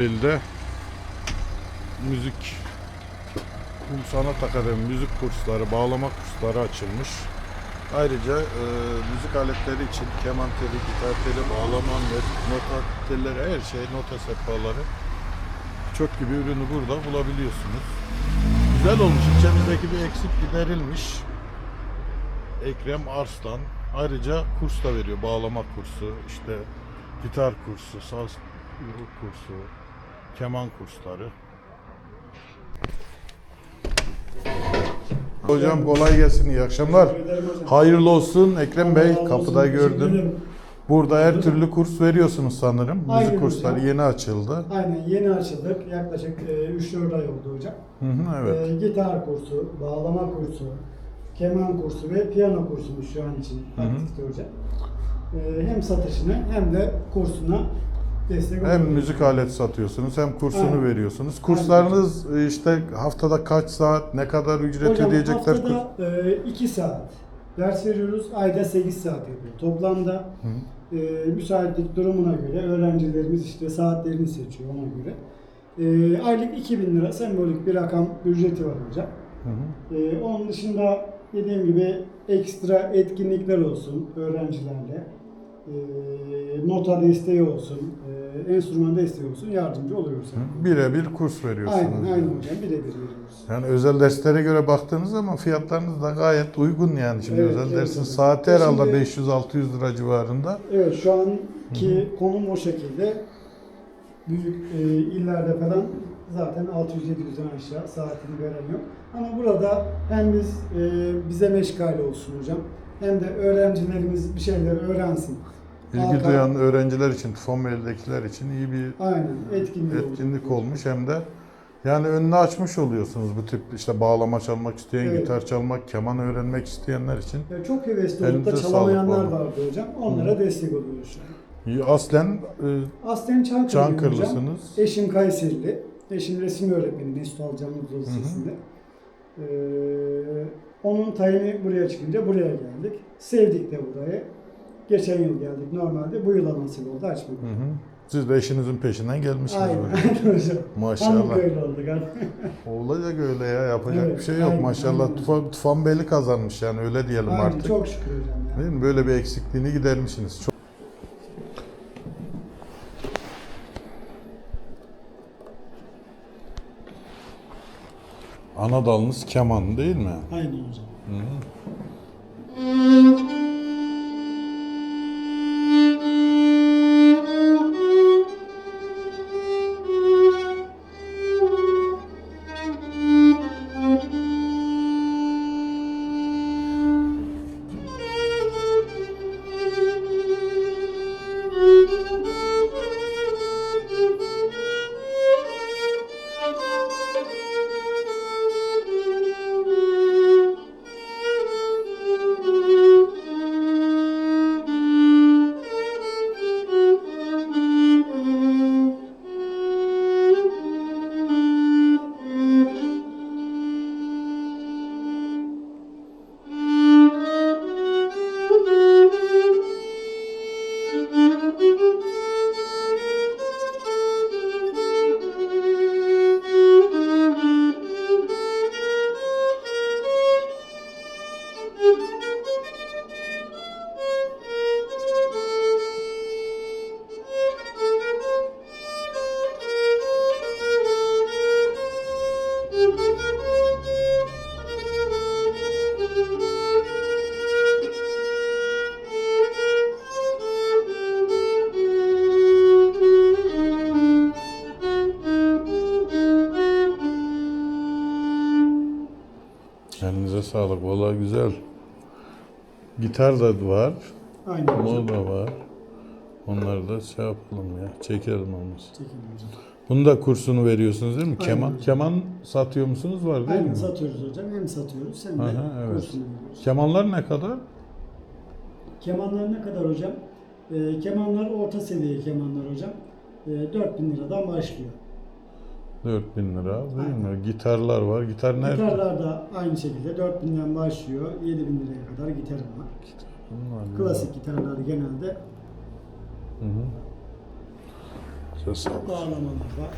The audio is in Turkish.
Elde müzik Kum Sanat Akademi müzik kursları, bağlama kursları açılmış. Ayrıca e, müzik aletleri için keman teli, gitar teli, bağlama, net- nota telleri, her şey, nota sehpaları çok gibi ürünü burada bulabiliyorsunuz. Güzel olmuş. İçimizdeki bir eksik giderilmiş. Ekrem Arslan. Ayrıca kurs da veriyor. Bağlama kursu, işte gitar kursu, saz kursu, keman kursları. Hocam kolay gelsin. iyi akşamlar. Hayırlı olsun Ekrem Bey. Kapıda gördüm. Burada her türlü kurs veriyorsunuz sanırım. Müzik Aynen kursları hocam. yeni açıldı. Aynen yeni açıldık. Yaklaşık e, 3-4 ay oldu hocam. Hı hı, evet. E, gitar kursu, bağlama kursu, keman kursu ve piyano kursumuz şu an için aktifte hocam. E, hem satışını hem de kursuna destek Hem müzik aleti satıyorsunuz hem kursunu Aynen. veriyorsunuz. Kurslarınız e, işte haftada kaç saat, ne kadar ücret Hocam ödeyecekler? haftada 2 saat ders veriyoruz. Ayda 8 saat yapıyor. Toplamda e, müsaitlik durumuna göre öğrencilerimiz işte saatlerini seçiyor ona göre. E, aylık 2000 lira sembolik bir rakam ücreti var hocam. Hı hı. Ee, onun dışında dediğim gibi ekstra etkinlikler olsun öğrencilerle. Ee, nota desteği olsun, e, enstrüman desteği olsun yardımcı oluyoruz. Birebir kurs veriyorsunuz. Aynen, aynen hocam birebir veriyoruz. Yani özel derslere göre baktığınız zaman fiyatlarınız da gayet uygun yani. Şimdi Evet, özel evet dersin hocam. saati herhalde şimdi- 500-600 lira civarında. Evet şu anki konum o şekilde. Büyük e, illerde falan zaten 600-700'den aşağı saatini veren yok. Ama burada hem biz e, bize meşgale olsun hocam hem de öğrencilerimiz bir şeyler öğrensin. İlgi Halka- duyan öğrenciler için, Tufanbeli'dekiler için iyi bir Aynen etkinlik, etkinlik olmuş hem de yani önünü açmış oluyorsunuz bu tip işte bağlama çalmak isteyen, Evet. gitar çalmak, keman öğrenmek isteyenler için. Ya çok hevesli olup da çalamayanlar vardı hocam. Onlara destek oluyoruz Aslen e, Aslen Çankırılıyım hocam. Çankırılısınız. Eşim Kayserili. Eşim resim öğretmeni Mesut Alcan Lisesi'nde. Ee, onun tayini buraya çıkınca buraya geldik. Sevdik de burayı. Geçen yıl geldik normalde. Bu yıla nasip oldu açmak. Hı hı. Siz de eşinizin peşinden gelmişsiniz. Aynen. böyle. Aynen hocam. Maşallah. Köylü olduk artık. Olacak öyle ya yapacak Evet, bir şey yok aynen, maşallah. aynen. Tufan, Tufanbeli kazanmış yani öyle diyelim Aynen, artık. çok şükür hocam. ya. Değil mi? Böyle bir eksikliğini gidermişsiniz. Çok... Ana dalınız keman değil mi? Aynen hocam. Elinize sağlık. Vallahi güzel. Gitar da var. Aynen. Mor da var. Onları da şey yapalım ya. Çekelim olmaz. Çekin hocam. Bunun da kursunu veriyorsunuz değil mi? Aynen Keman hocam. keman satıyor musunuz var değil Aynen mi? satıyoruz hocam. Hem satıyoruz hem de Aha, evet. kursunu veriyoruz. Kemanlar ne kadar? Kemanlar ne kadar hocam? Ee, kemanlar orta seviye kemanlar hocam. Ee, 4000 liradan başlıyor. 4000 lira değil Aynen. mi? Gitarlar var. Gitar nerede? Gitarlar da aynı şekilde 4000'den başlıyor. 7000 liraya kadar gitarım var. Klasik gitarlar genelde Hı hı. Bağlamalar var.